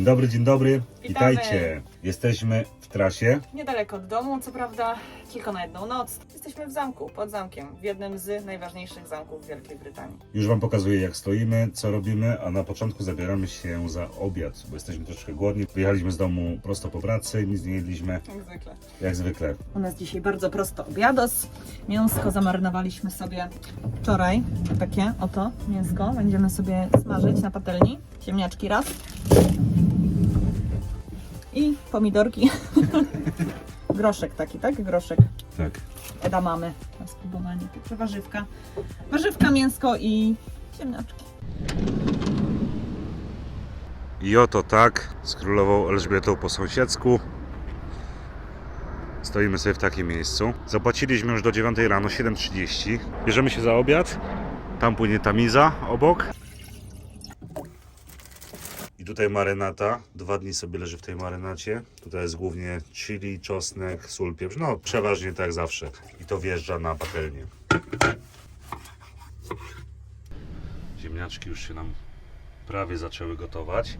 Dzień dobry, dzień dobry. Witamy. Witajcie. Jesteśmy w trasie. Niedaleko od domu, co prawda tylko na jedną noc. Jesteśmy w zamku, pod zamkiem, w jednym z najważniejszych zamków Wielkiej Brytanii. Już Wam pokazuję, jak stoimy, co robimy, a na początku zabieramy się za obiad, bo jesteśmy troszkę głodni. Wyjechaliśmy z domu prosto po pracy, nic nie jedliśmy, Jak zwykle. jak zwykle. U nas dzisiaj bardzo prosto obiados. Mięsko zamarynowaliśmy sobie wczoraj. Takie oto mięsko. Będziemy sobie smażyć na patelni. Ziemniaczki raz. I pomidorki. Groszek taki, tak? Groszek. Tak. Edamamy na spróbowanie. Także warzywka. Warzywka, mięsko i ziemniaczki. I oto tak, z królową Elżbietą po sąsiedzku. Stoimy sobie w takim miejscu. Zapłaciliśmy już do 9 rano, 7.30. Bierzemy się za obiad. Tam płynie tamiza obok. Tutaj marynata. Dwa dni sobie leży w tej marynacie. Tutaj jest głównie chili, czosnek, sól, pieprz. No, przeważnie tak zawsze. I to wjeżdża na patelnię. Ziemniaczki już się nam prawie zaczęły gotować.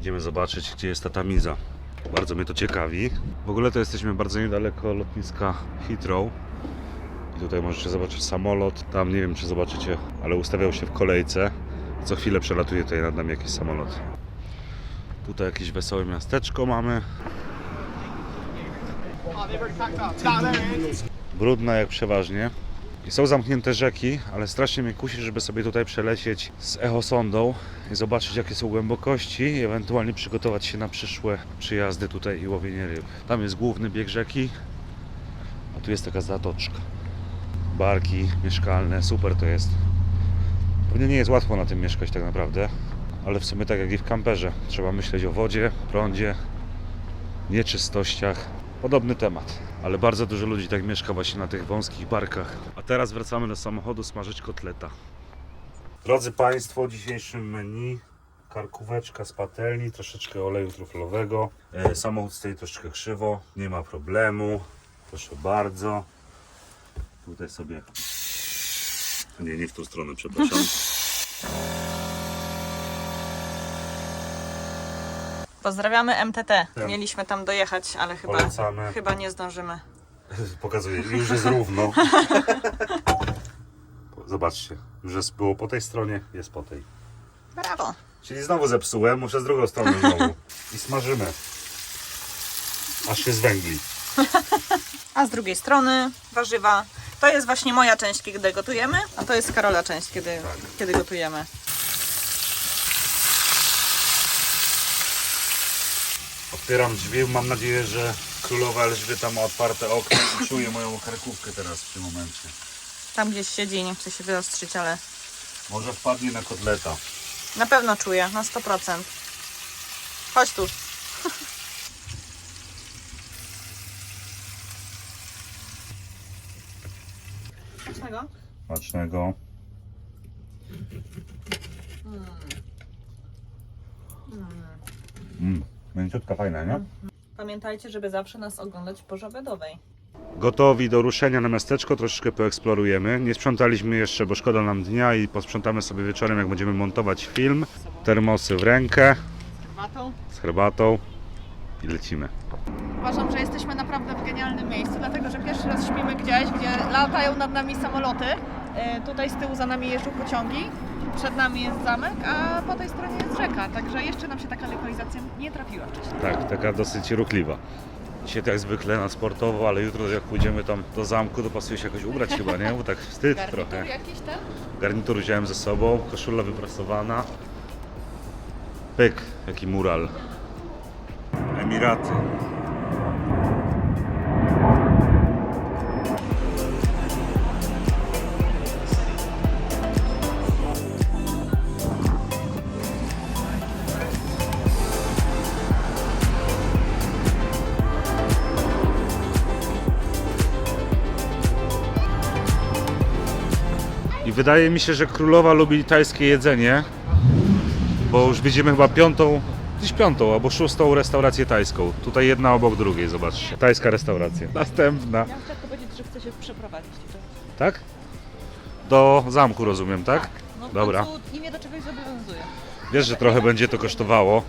Idziemy zobaczyć, gdzie jest ta tamiza. Bardzo mnie to ciekawi. W ogóle to jesteśmy bardzo niedaleko lotniska Heathrow. I tutaj możecie zobaczyć samolot. Tam nie wiem, czy zobaczycie, ale ustawiał się w kolejce. Co chwilę przelatuje tutaj nad nami jakiś samolot. Tutaj jakieś wesołe miasteczko mamy. Brudna jak przeważnie. I są zamknięte rzeki, ale strasznie mnie kusi, żeby sobie tutaj przelecieć z echosondą i zobaczyć jakie są głębokości i ewentualnie przygotować się na przyszłe przyjazdy tutaj i łowienie ryb. Tam jest główny bieg rzeki, a tu jest taka zatoczka. Barki mieszkalne, super to jest. Pewnie nie jest łatwo na tym mieszkać tak naprawdę, ale w sumie tak jak i w kamperze. Trzeba myśleć o wodzie, prądzie, nieczystościach. Podobny temat, ale bardzo dużo ludzi tak mieszka właśnie na tych wąskich barkach. A teraz wracamy do samochodu smażyć kotleta. Drodzy Państwo, w dzisiejszym menu karkóweczka z patelni, troszeczkę oleju truflowego. E, Samochód stoi troszeczkę krzywo, nie ma problemu. Proszę bardzo. Tutaj sobie. Nie, nie w tą stronę, przepraszam. Pozdrawiamy MTT. Tak. Mieliśmy tam dojechać, ale chyba, Polecamy. chyba nie zdążymy. Pokazuję, już jest równo. Zobaczcie, już jest, było po tej stronie, jest po tej. Brawo. Czyli znowu zepsułem, muszę z drugą stroną znowu. I smażymy. Aż się zwęgli. A z drugiej strony warzywa. To jest właśnie moja część, kiedy gotujemy, a to jest Karola część, kiedy, kiedy gotujemy. Otwieram drzwi, mam nadzieję, że królowa Elżbieta ma otwarte okno i czuje moją karkówkę teraz w tym momencie. Tam gdzieś siedzi, nie chce się wyostrzyć, ale Może wpadnie na kotleta. na pewno czuję, na 100%. Chodź tu. Smacznego? Smacznego. Mmm, mięciutka fajna, nie? Pamiętajcie, żeby zawsze nas oglądać w porze obiadowej. Gotowi do ruszenia na miasteczko, troszeczkę poeksplorujemy. Nie sprzątaliśmy jeszcze, bo szkoda nam dnia i posprzątamy sobie wieczorem, jak będziemy montować film. Termosy w rękę, Watą? z herbatą i lecimy. Uważam, że jesteśmy naprawdę w genialnym miejscu, dlatego że pierwszy raz śpimy gdzieś, gdzie latają nad nami samoloty. E, Tutaj z tyłu za nami jeżdżą pociągi, przed nami jest zamek, a po tej stronie jest rzeka. Także jeszcze nam się taka lokalizacja nie trafiła wcześniej. Tak, taka dosyć ruchliwa. Dzisiaj tak zwykle na sportowo, ale jutro jak pójdziemy tam do zamku, to pasuje się jakoś ubrać chyba, nie? Bo tak wstyd Garnitur trochę. jakiś ten? Garnitur wziąłem ze sobą, koszula wyprasowana. Pyk, jaki mural. Emiraty. I wydaje mi się, że królowa lubi tajskie jedzenie, bo już widzimy chyba piątą, gdzieś piątą albo szóstą restaurację tajską. Tutaj jedna obok drugiej, zobaczcie. Tajska restauracja. Następna. Ja chcę powiedzieć, że chcę się przeprowadzić. Tak? Do zamku rozumiem, tak? No w Dobra. końcu imię do czegoś zobowiązuje. Wiesz, że trochę będzie to kosztowało.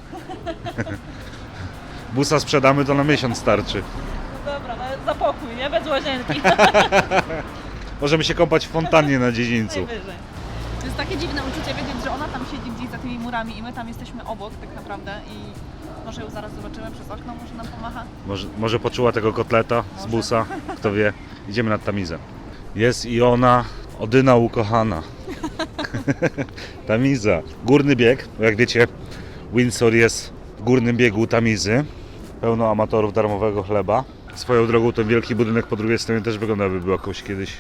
Busa sprzedamy, to na miesiąc starczy. No dobra, no za pokój, nie? Bez łazienki. Możemy się kąpać w fontannie na dziedzińcu. Najwyżej. To jest takie dziwne uczucie wiedzieć, że ona tam siedzi gdzieś za tymi murami i my tam jesteśmy obok tak naprawdę i może ją zaraz zobaczymy przez okno, może nam pomacha. Może, może poczuła tego kotleta z Może. busa, kto wie. Idziemy nad Tamizę. Jest i ona, Odyna ukochana. Tamiza. Górny bieg, bo jak wiecie, Windsor jest w górnym biegu Tamizy. Pełno amatorów darmowego chleba. Swoją drogą ten wielki budynek po drugiej stronie też wygląda, jakby był jakąś kiedyś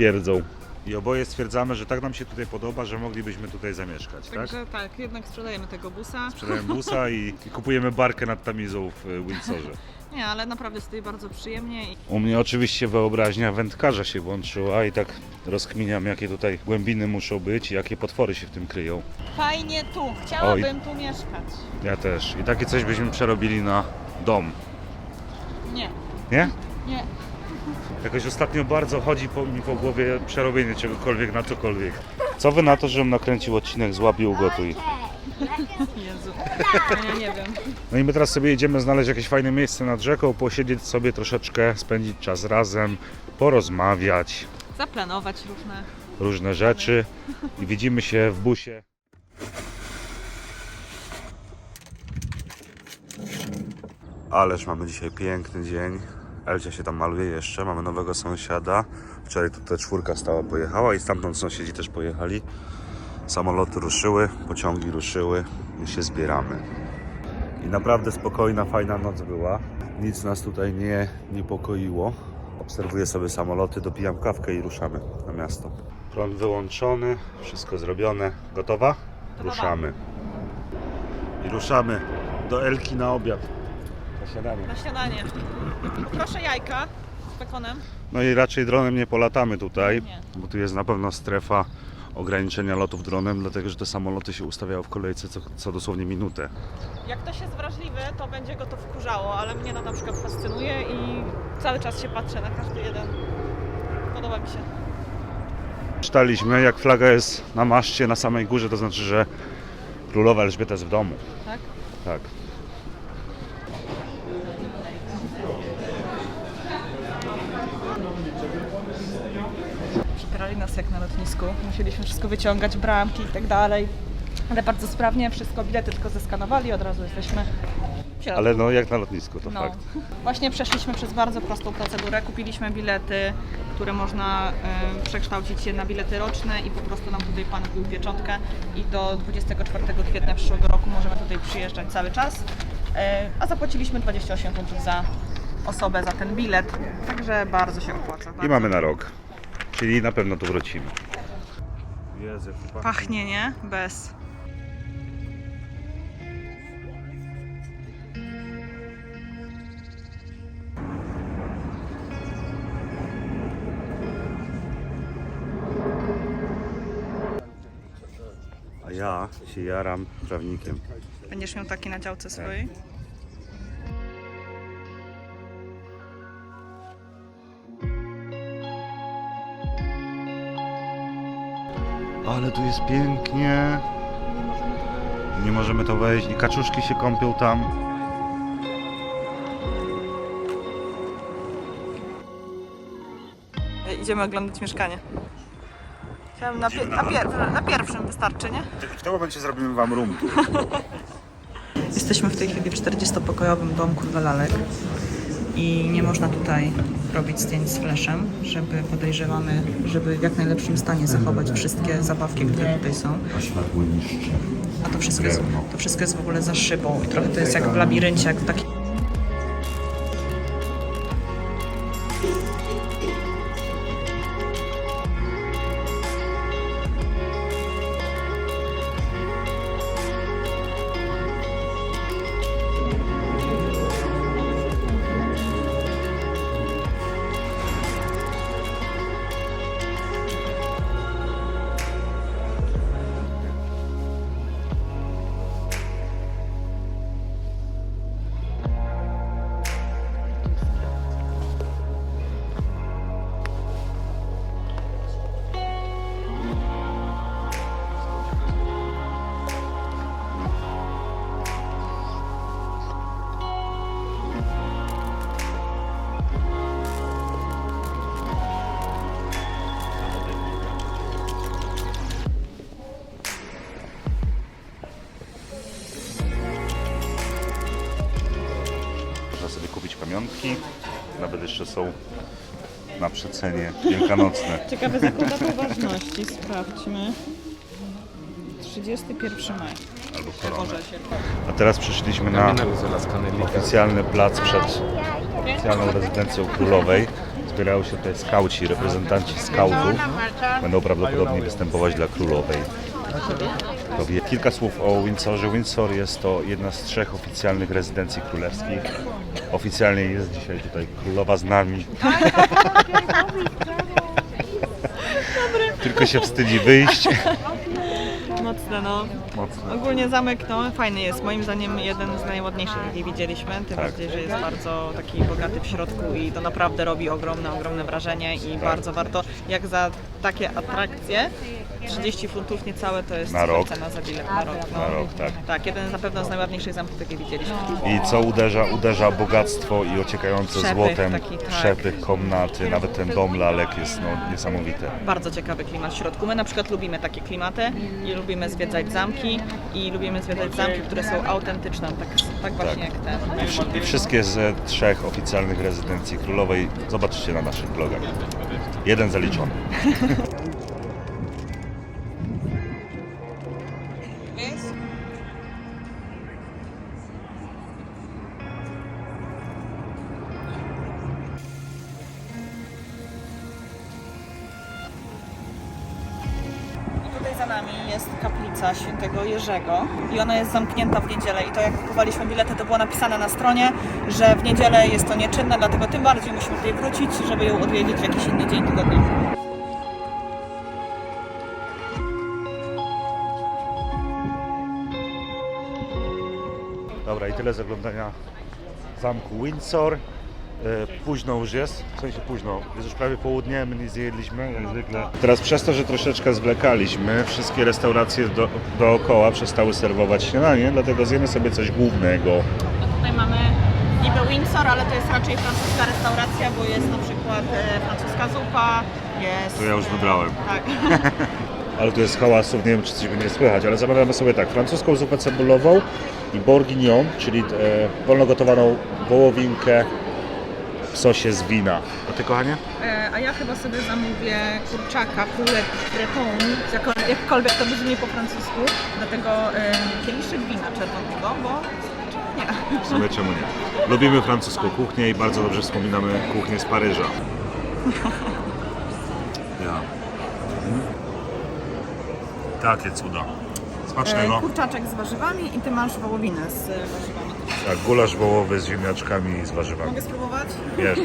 twierdzą. I oboje stwierdzamy, że tak nam się tutaj podoba, że moglibyśmy tutaj zamieszkać, tak? Także tak, jednak sprzedajemy tego busa. Sprzedajemy busa i, i kupujemy barkę nad Tamizą w y, Windsorze. Nie, ale naprawdę jest tutaj bardzo przyjemnie i U mnie oczywiście wyobraźnia wędkarza się włączyła i tak rozkminiam, jakie tutaj głębiny muszą być i jakie potwory się w tym kryją. fajnie tu. Chciałabym tu mieszkać. Ja też. I takie coś byśmy przerobili na dom. Nie, Nie? nie. Jakoś ostatnio bardzo chodzi po, mi po głowie przerobienie czegokolwiek na cokolwiek. Co wy na to, żebym nakręcił odcinek z Łabi Ugotuj? Jezu. Ja nie wiem. No i my teraz sobie idziemy znaleźć jakieś fajne miejsce nad rzeką, posiedzieć sobie troszeczkę, spędzić czas razem, porozmawiać, Zaplanować różne. różne rzeczy i widzimy się w busie. Ależ mamy dzisiaj piękny dzień. Elcia się tam maluje jeszcze, mamy nowego sąsiada. Wczoraj tutaj czwórka stała, pojechała i stamtąd sąsiedzi też pojechali. Samoloty ruszyły, pociągi ruszyły i się zbieramy. I naprawdę spokojna, fajna noc była. Nic nas tutaj nie niepokoiło. Obserwuję sobie samoloty, dopijam kawkę i ruszamy na miasto. Prąd wyłączony, wszystko zrobione. Gotowa? Ruszamy. I ruszamy do Elki na obiad. Na śniadanie. Na śniadanie. Proszę jajka z bekonem. No i raczej dronem nie polatamy tutaj, Nie. bo tu jest na pewno strefa ograniczenia lotów dronem, dlatego że te samoloty się ustawiają w kolejce co, co dosłownie minutę. Jak ktoś jest wrażliwy, to będzie go to wkurzało, ale mnie to na przykład fascynuje i cały czas się patrzę na każdy jeden. Podoba mi się. Czytaliśmy, jak flaga jest na maszcie na samej górze, to znaczy, że królowa Elżbieta jest w domu. Tak? Tak. Jak na lotnisku. Musieliśmy wszystko wyciągać, bramki i tak dalej. Ale bardzo sprawnie, wszystko, bilety tylko zeskanowali, od razu jesteśmy w środku. Ale no jak na lotnisku, to No. fakt. Właśnie przeszliśmy przez bardzo prostą procedurę. Kupiliśmy bilety, które można przekształcić je na bilety roczne i po prostu nam tutaj pan wbił pieczątkę i do 24 kwietnia przyszłego roku możemy tutaj przyjeżdżać cały czas. E, a zapłaciliśmy 28 funtów za osobę, za ten bilet, także bardzo się opłaca. I Bardzo. mamy na rok. Czyli na pewno tu wrócimy. Jezu, pachnie. Pachnie, nie? Bez. A ja się jaram prawnikiem. Będziesz miał taki na działce swojej? Ale tu jest pięknie. Nie możemy to wejść i kaczuszki się kąpią tam. Idziemy oglądać mieszkanie. Chciałam na, pie- na, pier- na pierwszym wystarczy, nie? W tym momencie zrobimy wam room. Jesteśmy w tej chwili w 40-pokojowym domku dla lalek i nie można tutaj robić zdjęć z flashem, żeby podejrzewamy, żeby w jak najlepszym stanie zachować wszystkie zabawki, które tutaj są. A światło niszczy. A to wszystko, jest, to wszystko jest w ogóle za szybą i trochę to jest jak w labiryncie, jak w takim jeszcze są na przecenie wielkanocne. Ciekawe zakłada ważności, sprawdźmy. 31 maj. Albo koronę. A teraz przyszliśmy na oficjalny plac przed oficjalną rezydencją królowej. Zbierają się tutaj skauci, reprezentanci skautów. Będą prawdopodobnie występować dla królowej. Robię kilka słów o Windsorze. Windsor jest to jedna z trzech oficjalnych rezydencji królewskich. Oficjalnie jest dzisiaj tutaj królowa z nami. Tylko się wstydzi wyjść. Mocne, no. Mocno. Ogólnie zamek no, fajny jest. Moim zdaniem jeden z najładniejszych, jaki widzieliśmy. Tym Tak. bardziej, że jest bardzo taki bogaty w środku i to naprawdę robi ogromne, ogromne wrażenie i bardzo warto. Jak za takie atrakcje 30 funtów niecałe to jest Na rok. cena za bilet na rok. No. Na rok, tak. Tak, jeden na pewno z najładniejszych zamków, jakie widzieliśmy. I co uderza? Uderza bogactwo i ociekające Przepych złotem taki, tak. przepych komnaty. Nawet ten dom lalek jest no, niesamowity. Bardzo ciekawy klimat w środku. My na przykład lubimy takie klimaty i lubimy zwiedzać zamki i lubimy zwiedzać zamki, które są autentyczne, tak, tak właśnie jak ten. I, wsz- I wszystkie z trzech oficjalnych rezydencji królowej zobaczycie na naszych blogach. Jeden zaliczony. Jerzego i ona jest zamknięta w niedzielę i to jak kupowaliśmy bilety to było napisane na stronie, że w niedzielę jest to nieczynne, dlatego tym bardziej musimy tutaj wrócić, żeby ją odwiedzić w jakiś inny dzień tygodnia. Dobra, i tyle z oglądania zamku Windsor. E, Późno już jest, w sensie późno, jest już prawie południe, my nie zjedliśmy jak zwykle. Teraz przez to, że troszeczkę zwlekaliśmy, wszystkie restauracje do, dookoła przestały serwować śniadanie, dlatego zjemy sobie coś głównego. A tutaj mamy niby Windsor, ale to jest raczej francuska restauracja, bo jest na przykład e, francuska zupa, jest... To ja już wybrałem. Tak. Ale tu jest hałasów, nie wiem czy coś będzie słychać, ale zamawiamy sobie tak, francuską zupę cebulową i bourguignon, czyli e, wolno gotowaną wołowinkę w sosie z wina. A ty kochanie? E, A ja chyba sobie zamówię kurczaka, poulet breton, jako- jakkolwiek to brzmi po francusku, dlatego e, kieliszek wina czerwonego, bo nie. W sumie czemu nie? Lubimy francuską kuchnię i bardzo dobrze wspominamy kuchnię z Paryża. Ja. Takie cuda. Smacznego. E, Kurczaczek z warzywami i ty masz wołowinę z warzywami. Tak, gulasz wołowy z ziemniaczkami i z warzywami. Mogę spróbować? Wiesz.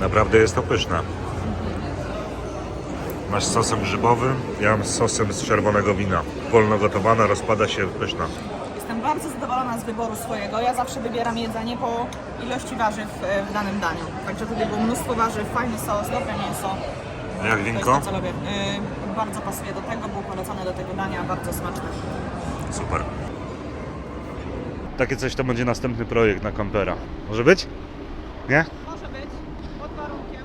Naprawdę jest to pyszne. Masz z sosem grzybowym, ja mam z sosem z czerwonego wina. Wolno gotowana, rozpada się, pyszna. Jestem bardzo zadowolona z wyboru swojego. Ja zawsze wybieram jedzenie po ilości warzyw e, w danym daniu. Także tutaj było mnóstwo warzyw, fajny sos, dobre mięso. Jak winko? to. E, Bardzo pasuje do tego, było polecone do tego dania, bardzo smaczne. Super. Takie coś to będzie następny projekt na kampera. Może być? Nie? Może być, pod warunkiem,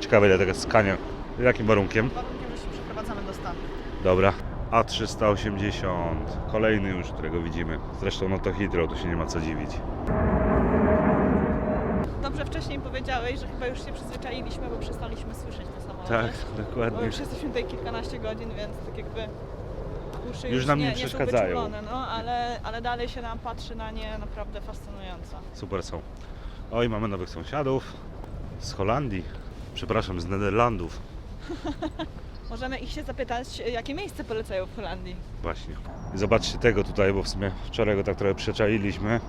Ciekawe ile tego skania. Jakim warunkiem? warunkiem, że się przeprowadzamy do Stanów. Dobra. A380. Kolejny już, którego widzimy. Zresztą no to Heathrow, tu się nie ma co dziwić. Dobrze wcześniej powiedziałeś, że chyba już się przyzwyczailiśmy, bo przestaliśmy słyszeć te samoloty. Tak, Bo dokładnie. już jesteśmy tutaj kilkanaście godzin, więc tak jakby uszy Już nam nie są przeszkadzają. wyczulone, no, ale, ale dalej się nam patrzy na nie naprawdę fascynująco. Super są. Oj, mamy nowych sąsiadów. Z Holandii. Przepraszam, z Nederlandów. Możemy ich się zapytać, jakie miejsce polecają w Holandii. Właśnie. Zobaczcie tego tutaj, bo w sumie wczoraj go tak trochę przeczailiśmy.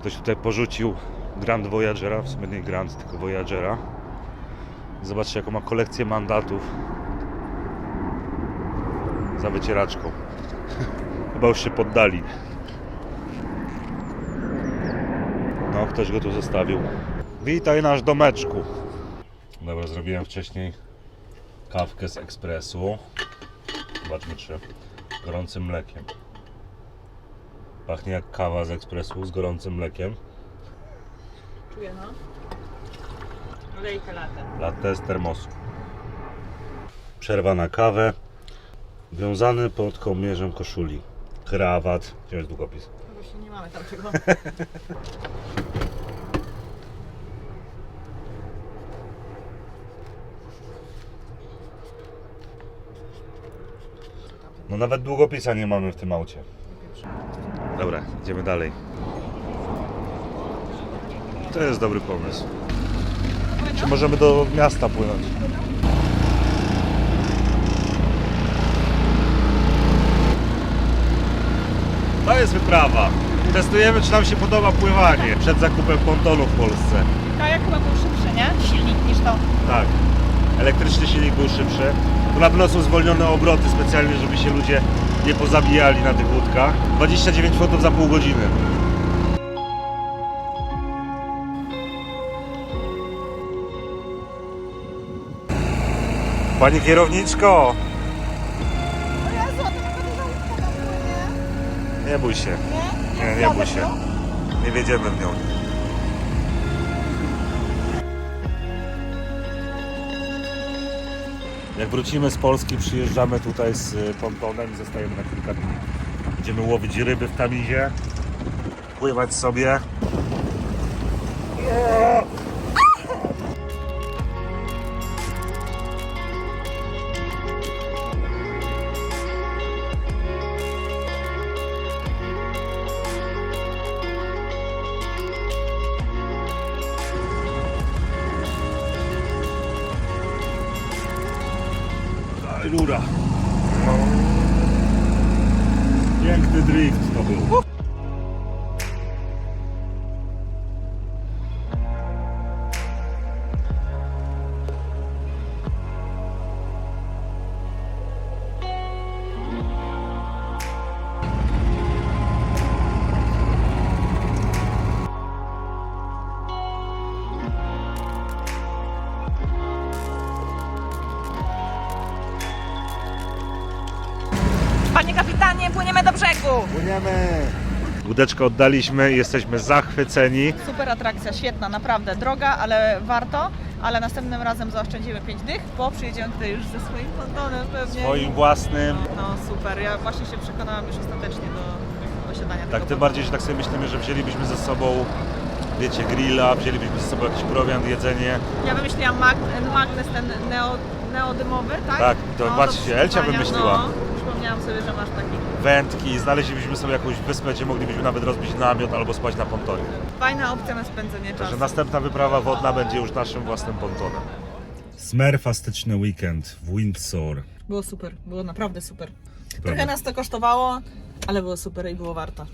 Ktoś tutaj porzucił Grand Voyagera, w sumie nie Grand, tylko Voyagera. Zobaczcie jaką ma kolekcję mandatów za wycieraczką. Chyba już się poddali. No, ktoś go tu zostawił. Witaj nasz domeczku. Dobra, zrobiłem wcześniej kawkę z ekspresu. Zobaczmy czy gorącym mlekiem. Pachnie jak kawa z ekspresu z gorącym mlekiem. Czuję, no. Olejka latę. Latte z termosu. Przerwa na kawę. Wiązany pod kołnierzem koszuli. Krawat. Gdzie jest długopis? Właśnie nie mamy tam czego. No nawet długopisa nie mamy w tym aucie. Dobra, idziemy dalej. To jest dobry pomysł. Czy możemy do miasta płynąć? To jest wyprawa. Testujemy, czy nam się podoba pływanie przed zakupem pontonu w Polsce. Kajak chyba był szybszy, nie? Silnik niż to. Tak. Elektryczny silnik był szybszy. Tu na pewno są zwolnione obroty specjalnie, żeby się ludzie nie pozabijali na tych łódkach. 29 funtów za pół godziny. Pani kierowniczko! Nie bój się. Nie? Nie, bój się. Nie wiedziemy w nią. Jak wrócimy z Polski, przyjeżdżamy tutaj z y, pontonem i zostajemy na kilka dni. Będziemy łowić ryby w Tamizie, pływać sobie. Rura. Piękny drift to był. Łódeczkę oddaliśmy i jesteśmy zachwyceni. Super atrakcja, świetna, naprawdę droga, ale warto. Ale następnym razem zaoszczędzimy 5 dych, bo przyjedziemy tutaj już ze swoim pontonem pewnie. Swoim własnym. No super, ja właśnie się przekonałam już ostatecznie do posiadania tego Tak, tym pontonu. bardziej, że tak sobie myślimy, że wzięlibyśmy ze sobą, wiecie, grilla, wzięlibyśmy ze sobą jakiś prowiant, jedzenie. Ja wymyśliłam mag magnes ten neo, neodymowy, tak? Tak, to do patrzcie, Elcia przesuwania, wymyśliła. No, przypomniałam sobie, że masz taki. Wędki, znaleźlibyśmy sobie jakąś wyspę, gdzie moglibyśmy nawet rozbić namiot albo spać na pontonie. Fajna opcja na spędzenie Także czasu. następna wyprawa wodna będzie już naszym własnym pontonem. Smerfastyczny weekend w Windsor. Było super, było naprawdę super. Trochę nas to kosztowało, ale było super i było warto.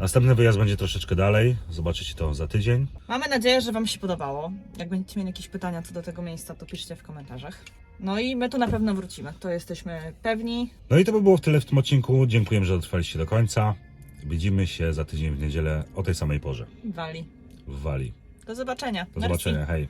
Następny wyjazd będzie troszeczkę dalej, zobaczycie to za tydzień. Mamy nadzieję, że Wam się podobało. Jak będziecie mieli jakieś pytania co do tego miejsca, to piszcie w komentarzach. No i my tu na pewno wrócimy, to jesteśmy pewni. No i to by było w tyle w tym odcinku. Dziękujemy, że dotrwaliście do końca. Widzimy się za tydzień w niedzielę o tej samej porze Wali. w Wali. Do zobaczenia. Do Merci. zobaczenia, hej.